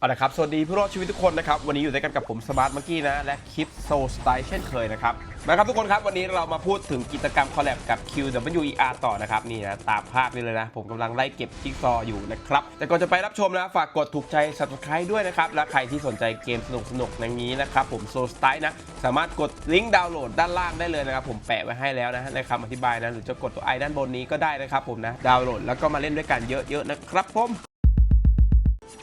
เอาละครับ สวัสดีผู้รอดชีวิตทุกคนนะครับ วันนี้อยู่ด้วยกันกับผมสมาร์ทมังกี้นะ และคลิปโซสไตล์เช่นเคยนะครับ นะครับทุกคนครับ วันนี้เรามาพูดถึงกิจกรรมคอลแลบกับ QWER ต่อนะครับ นี่นะ ตามภาพนี้เลยนะ ผมกำลังไล่เก็บจิ๊กซออยู่นะครับ แต่ก่อนจะไปรับชมนะ ฝากกดถูกใจ subscribe ด้วยนะครับ และใครที่สนใจเกมสนุกๆอย่างนี้นะครับ ผมโซสไตล์นะ สามารถกดลิงก์ดาวน์โหลดด้านล่างได้เลยนะครับ ผมแปะไว้ให้แล้วนะในคำอธิบายนะ หรือจะกดตัวไอด้านบนนี้ก็ได้นะครับผมนะ ดาวน์โหลดแล้วก็มาเล่นด้วยกันเยอะๆนะครับผม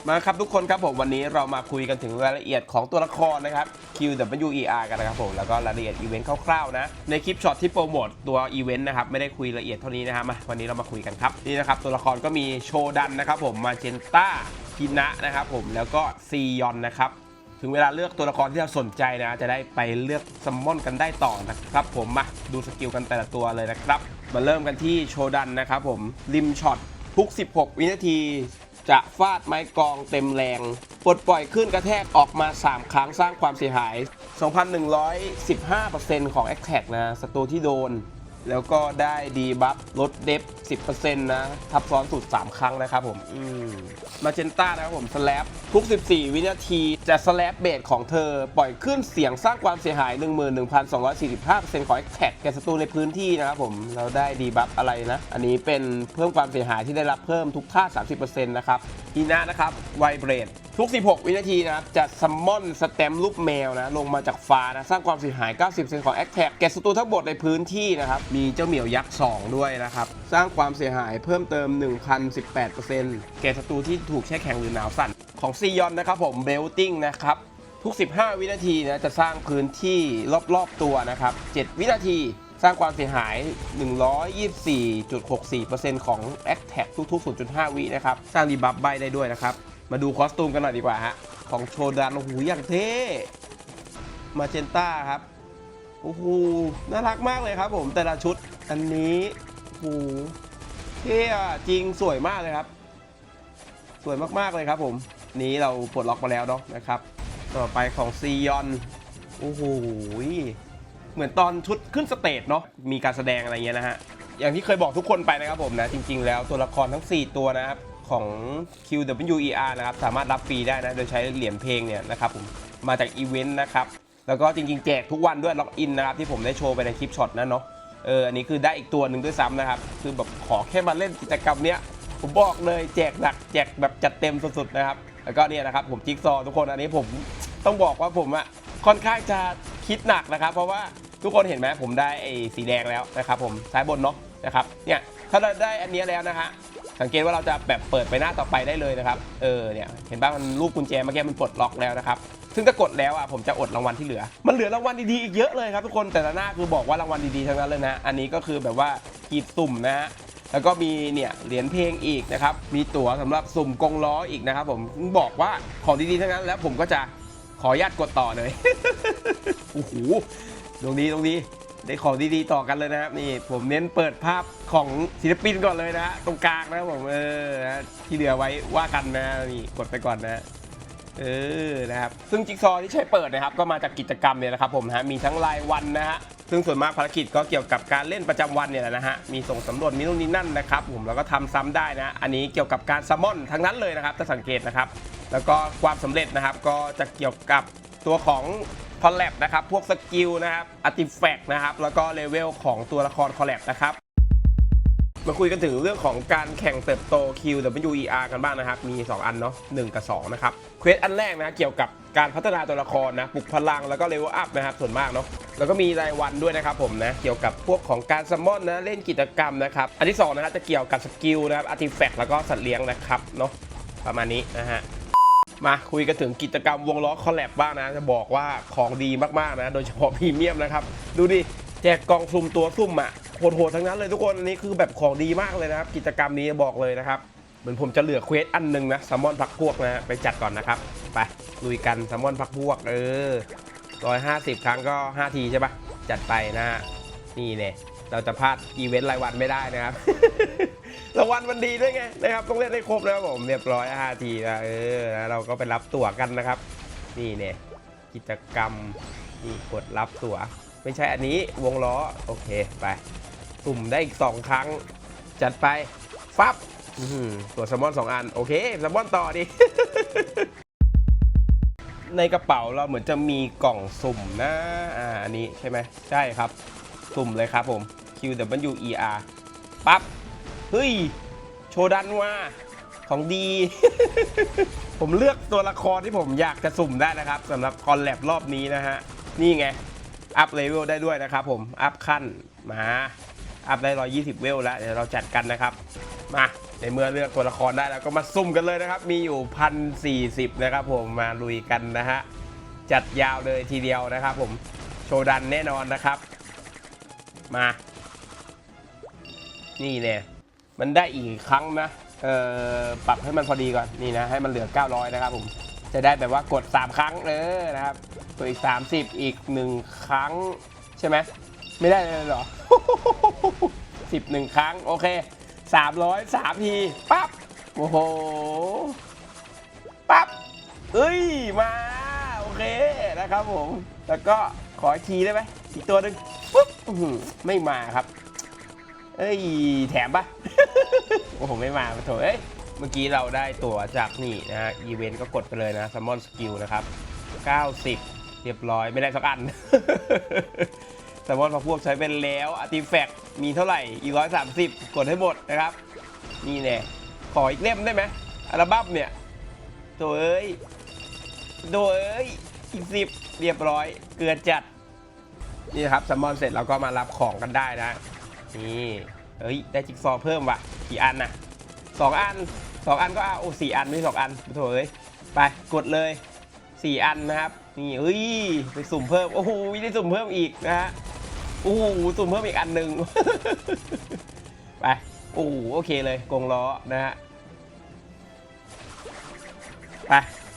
มาครับทุกคนครับผมวันนี้เรามาคุยกันถึงรายละเอียดของตัวละครนะครับ QWER กันนะครับผมแล้วก็รายละเอียดอีเวนต์คร่าวๆนะในคลิปช็อตที่โปรโมทตัวอีเวนต์นะครับไม่ได้คุยละเอียดเท่านี้นะครับมาวันนี้เรามาคุยกันครับนี่นะครับตัวละครก็มีโชดันนะครับผมมาเจนต้าฮินะนะครับผมแล้วก็ซียอนนะครับถึงเวลาเลือกตัวละครที่เราสนใจนะ จะได้ไปเลือกซัมมอนกันได้ต่อนะครับผมมาดูสกิลกันแต่ละตัวเลยนะครับ มาเริ่มกันที่โชดันนะครับผมริมช็อตทุก 16 วินาที จะฟาดไม้กองเต็มแรง ปลดปล่อยขึ้นกระแทกออกมา 3 ครั้งสร้างความเสียหาย 2,115%ของ a t t a c นะศัตรูที่โดน แล้วก็ได้ดีบัฟลดเดฟ10%นะ ทับซ้อนสุด 3 ครั้งนะครับผมอืมมาเจนต้านะครับผมสแลปทุก 14 วินาทีจะสแลปเบสของเธอ ปล่อยขึ้นเสียงสร้างความเสียหาย 11,245%ของ a t t a c แก่ศัตรูในพื้นที่นะครับผม เราได้ดีบัฟอะไรนะ อันนี้เป็นเพิ่มความเสียหายที่ได้รับเพิ่มทุกท่า 30%นะครับฮีนะนะครับไวเบรด ทุก 16 วินาทีนะครับ จะซัมมอนสแตมป์รูปแมวนะ ลงมาจากฟ้านะ สร้างความเสียหาย 90%ของ a t t a c แก่ศัตรูทั้งหมดในพื้นที่นะครับ มีเจ้าเหมียวยักษ์ 2 ด้วยนะครับ สร้างความเสียหายเพิ่มเติม 1,018%แก่ศัตรูที่ถูกแช่แข็งหรือหนาวสั่น ของซียอนนะครับผมเบลติ้งนะครับทุก 15 วินาทีนะจะสร้างพื้นที่รอบๆตัวนะครับ 7 วินาทีสร้างความเสียหาย 124.64%ของ a t t a c ทุกๆ 0.5 วินะครับ สร้างดีบัฟใบได้ด้วยนะครับ มาดูคอสตูมกันหน่อยดีกว่าฮะ ของโชดันโอ้โหอย่างเท่ มาเจนต้าครับ โอ้โห น่ารักมากเลยครับผมแต่ละชุด อันนี้โอ้โหเท่จริงสวยมากเลยครับ สวยมากๆเลยครับผม นี้เราปลดล็อกมาแล้วเนาะนะครับ ต่อไปของซียอน โอ้โห เหมือนตอนชุดขึ้นสเตจเนาะ มีการแสดงอะไรเงี้ยนะฮะ อย่างที่เคยบอกทุกคนไปนะครับผมนะ จริง ๆ แล้วตัวละครทั้ง 4 ตัวนะครับ ของ QWER นะครับสามารถรับฟรีได้นะ โดยใช้เหรียญเพลงเนี่ยนะครับผมมาจากอีเวนต์นะครับ แล้วก็จริงๆ แจกทุกวันด้วยล็อกอินนะครับที่ผมได้โชว์ไปในคลิปช็อตนั้นเนาะเอออันนี้คือได้อีกตัวหนึ่งด้วยซ้ำนะครับ คือแบบขอแค่มาเล่นกิจกรรมเนี้ยผมบอกเลยแจกหนักแจกแบบจัดเต็มสุดๆนะครับ แล้วก็เนี่ยนะครับผมจิ๊กซอว์ทุกคนอันนี้ผมต้องบอกว่าผมอะค่อนข้างจะคิดหนักนะครับ เพราะว่าทุกคนเห็นไหมผมได้ไอ้สีแดงแล้วนะครับ ผมซ้ายบนเนาะนะครับเนี่ยถ้าเราได้อันเนี้ยแล้วนะฮะ สังเกตว่าเราจะแบบเปิดไปหน้าต่อไปได้เลยนะครับ เออเนี่ยเห็นป่ะมันรูปกุญแจเมื่อกี้มันปลดล็อกแล้วนะครับ ซึ่งถ้ากดแล้วอะผมจะอดรางวัลที่เหลือ มันเหลือรางวัลดีๆอีกเยอะเลยครับทุกคนแต่ละหน้าคือบอกว่ารางวัลดีๆทั้งนั้นเลยนะ อันนี้ก็คือแบบว่ากีบสุ่มนะฮะแล้วก็มีเนี่ยเหรียญเพลงอีกนะครับ มีตั๋วสำหรับสุ่มกงล้ออีกนะครับ ผมบอกว่าของดีๆทั้งนั้น แล้วผมก็จะขออนุญาตกดต่อเลยโอ้โหตรงนี้ตรงนี้ ได้ของดีๆต่อกันเลยนะครับนี่ผมเน้นเปิดภาพของศิลปินก่อนเลยนะฮะตรงกลางนะครับผมเออนะที่เหลือไว้ว่ากันนะนี่กดไปก่อนนะเออนะครับซึ่งจิ๊กซอว์ที่ใช้เปิดนะครับ ก็มาจากกิจกรรมเนี่ยนะครับผมนะฮะมีทั้งรายวันนะฮะซึ่งส่วนมากภารกิจก็เกี่ยวกับการเล่นประจำวันเนี่ยแหละนะฮะมีส่งสำรวจมีนู่นนี่นั่นนะครับผมแล้วก็ทำซ้ำได้นะอันนี้เกี่ยวกับการซัมมอนทั้งนั้นเลยนะครับถ้าสังเกตนะครับ แล้วก็ความสำเร็จนะครับก็จะเกี่ยวกับตัวของ คอลแลบนะครับ พวกสกิลนะครับอาร์ติแฟกต์นะครับ แล้วก็เลเวลของตัวละครคอลแลบนะครับ มาคุยกันถึงเรื่องของการแข่งเติบโต QWER กันบ้างนะครับ มี 2 อันเนาะ1กับ 2 นะครับ เควสอันแรกนะเกี่ยวกับการพัฒนาตัวละครนะปลุกพลังแล้วก็เลเวลอัพนะครับส่วนมากเนาะแล้วก็มีรายวันด้วยนะครับผมนะเกี่ยวกับพวกของการซัมมอนนะเล่นกิจกรรมนะครับอันที่2นะครับจะเกี่ยวกับสกิลนะครับอาร์ติแฟกต์แล้วก็สัตว์เลี้ยงนะครับเนาะประมาณนี้นะฮะ มาคุยกันถึงกิจกรรมวงล้อคอลแลบบ้างนะ จะบอกว่าของดีมากๆนะ โดยเฉพาะพรีเมียมนะครับ ดูดิ แจกกล่องซุ่มตัวซุ่มอะโหดๆทั้งนั้นเลยทุกคน อันนี้คือแบบของดีมากเลยนะครับ กิจกรรมนี้บอกเลยนะครับ เหมือนผมจะเหลือเควสอันหนึงนะแซมมอนพักพวกนะ ไปจัดก่อนนะครับ ไปลุยกันแซมมอนพักพวก เออร้อยห้าสิบครั้งก็5ทีใช่ปะจัดไปนะฮะนี่เนี่ยเราจะพลาดอีเวนต์รายวันไม่ได้นะครับ รางวัลมันดีด้วยไงนะครับต้องเล่นให้ครบนะครับผมเรียบร้อย5ทีนะเออแล้วเราก็ไปรับตั๋วกันนะครับ นี่เนี่ยกิจกรรมนี่กดรับตั๋ว ไม่ใช่อันนี้วงล้อโอเคไปสุ่มได้อีก 2 ครั้ง จัดไปฟับตัวแซลมอน2อันโอเคแซลมอนต่อดิในกระเป๋าเราเหมือนจะมีกล่องสุ่มนะอ่าอันนี้ใช่ไหมใช่ครับ สุ่มเลยครับผม Q W E R ปั๊บ ฮ้ย โชดันว่าของดี ผมเลือกตัวละครที่ผมอยากจะสุ่มได้นะครับสำหรับคอนแลบรอบนี้นะฮะ นี่ไง อัพเลเวลได้ด้วยนะครับผม อัพขั้นมา อัพได้ 120 เวลแล้ว เดี๋ยวเราจัดกันนะครับ มาในเมื่อเลือกตัวละครได้แล้วก็มาสุ่มกันเลยนะครับ มีอยู่พันสี่สิบนะครับผมมาลุยกันนะฮะ จัดยาวเลยทีเดียวนะครับผม โชดันแน่นอนนะครับ มา นี่เนี่ย มันได้อีกครั้งนะเอ่อปรับให้มันพอดีก่อนนี่นะให้มันเหลือ 900 นะครับผมจะได้แบบว่ากด 3 ครั้งเออนะครับตัวอีก 30 อีก 1 ครั้งใช่ไหมไม่ได้เลยเหรอ10หนึ่งครั้งโอเค300 3ทีปั๊บโอ้โหปั๊บเอ้ยมาโอเคนะครับผม แล้วก็ขออีกทีได้ไหมอีกตัวหนึ่งปุ๊บไม่มาครับ เอ้ยแถมปะ โอ้โหไม่มาโถเอ้ยเมื่อกี้เราได้ตั๋วจากนี่นะฮะอีเวนต์ก็กดไปเลยนะซัมมอนสกิลนะครับ 90 เรียบร้อยไม่ได้สักอันซัมมอนพอพวกใช้เป็นแล้วอาร์ติแฟกต์มีเท่าไหร่อีก130กดให้หมดนะครับ นี่แน่ขออีกเล่มได้ไหมอัลบั้มเนี่ยโถเอ้ยโถเอ้ยอีกสิบเรียบร้อยเกลือจัดนี่ครับซัมมอนเสร็จเราก็มารับของกันได้นะนี่ เอ้ยได้จิ๊กซอเพิ่มว่ะกี่อันน่ะสองอันสองอันก็เอาโอ้สี่อันไม่ใช่สองอันโถเอ้ยไปกดเลยสี่อันนะครับนี่เอ้ยไปสุ่มเพิ่มโอ้โหได้สุ่มเพิ่มอีกนะฮะโอ้โหสุ่มเพิ่มอีกอันหนึ่งไปโอ้โหโอเคเลยกงล้อนะฮะไป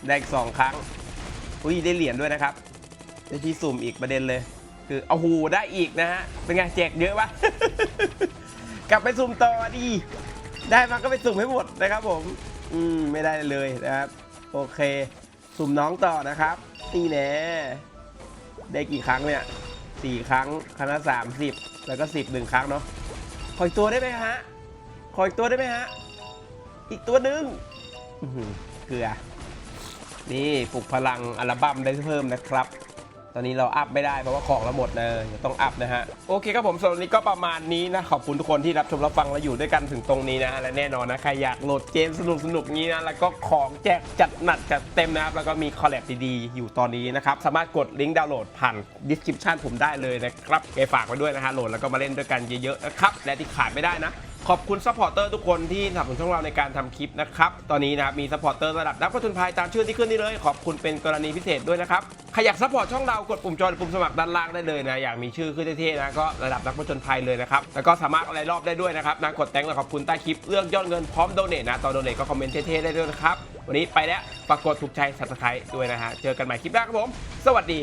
ได้อีกสองครั้งอุ้ยได้เหรียญด้วยนะครับได้ที่สุ่มอีกประเด็นเลย คือเอาหูได้อีกนะฮะเป็นไงแจกเยอะปะ กลับไปสุ่มต่อดี ได้มาก็ไปสุ่มให้หมดนะครับผม อืมไม่ได้เลยนะครับ โอเค สุ่มน้องต่อนะครับ นี่แน่ได้กี่ครั้งเนี่ยสี่ครั้ง ครั้งละสามสิบแล้วก็สิบหนึ่งครั้งเนาะขออีกตัวได้ไหมฮะขออีกตัวได้ไหมฮะ อีกตัวหนึ่งเกลือ นี่ปลุกพลังอัลบั้มได้เพิ่มนะครับ อนนี้เราอัพไม่ได้เพราะว่าของเราหมดเลยต้องอัพนะฮะโอเคครับผมสำหรับวันนี้ก็ประมาณนี้นะขอบคุณทุกคนที่รับชมรับฟังและอยู่ด้วยกันถึงตรงนี้นะและแน่นอนนะใครอยากโหลดเกมสนุกสนุกนี้นะแล้วก็ของแจกจัดหนักจัดเต็มนะครับแล้วก็มีคอลแลบดีๆอยู่ตอนนี้นะครับสามารถกดลิงก์ดาวน์โหลดผ่าน description ผมได้เลยนะครับไปฝากไว้ด้วยนะฮะโหลดแล้วก็มาเล่นด้วยกันเยอะๆนะครับและที่ขาดไม่ได้นะ ขอบคุณซัพพอร์เตอร์ทุกคนที่สนับสนุนช่องเราในการทำคลิปนะครับ ตอนนี้นะครับมีซัพพอร์เตอร์ระดับนักพัฒนภายตามชื่อที่ขึ้นนี่เลย ขอบคุณเป็นกรณีพิเศษด้วยนะครับใครอยากซัพพอร์ตช่องเรากดปุ่มจอยปุ่มสมัครด้านล่างได้เลยนะอยากมีชื่อขึ้นเท่ๆนะก็ระดับนักพัฒนภัยเลยนะครับแล้วก็สามารถอะไรรอบได้ด้วยนะครับนะกดแตงและขอบคุณใต้คลิปเลือกยอดเงินพร้อมโดเนทนะตอนโดเนทก็คอมเมนต์เท่ๆได้ด้วยนะครับวันนี้ไปแล้วฝากกดถูกใจ subscribe ด้วยนะฮะเจอกันใหม่คลิปหน้าครับผม สวัสดี